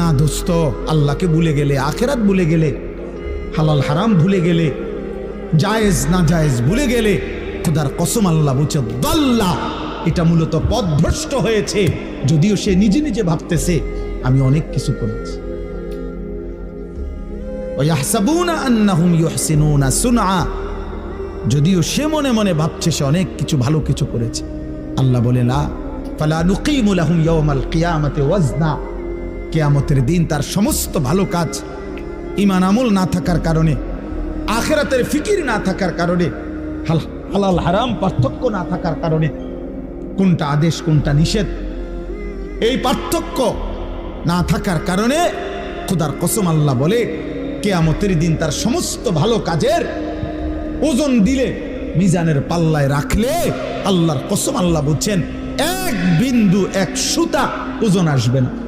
না দোস্ত, আল্লাহকে ভুলে গেলে, আখেরাত ভুলে গেলে, হালাল হারাম ভুলে গেলে, জায়েজ না জায়েজ ভুলে গেলে, খোদার কসম আল্লাহ বলছে, দল্লা! এটা মূলত পথভ্রষ্ট হয়েছে, যদিও সে নিজে নিজে ভাবতেছে, আমি অনেক কিছু করেছি। যদিও সে মনে মনে ভাবছে, সে অনেক কিছু, ভালো কিছু করেছে। আল্লাহ বলে, লা, ফালা নুকিমু লাহুম ইয়াওমাল কিয়ামাতি ওয়াজনা। কিয়ামতের দিন তার সমস্ত ভালো কাজ ইমান আমল না থাকার কারণে, আখেরাতের ফিকির না থাকার কারণে, হাল- হালাল হারাম পার্থক্য না থাকার কারণে, কোনটা আদেশ, কোনটা নিষেধ, এই পার্থক্য না থাকার কারণে খুদার কসম আল্লাহ বলে, কেয়ামতের দিন তার সমস্ত ভালো কাজের ওজন দিলে, মিজানের পাল্লায় রাখলে আল্লাহর কসম আল্লাহ বলছেন, এক বিন্দু, এক সুতা ওজন আসবে না।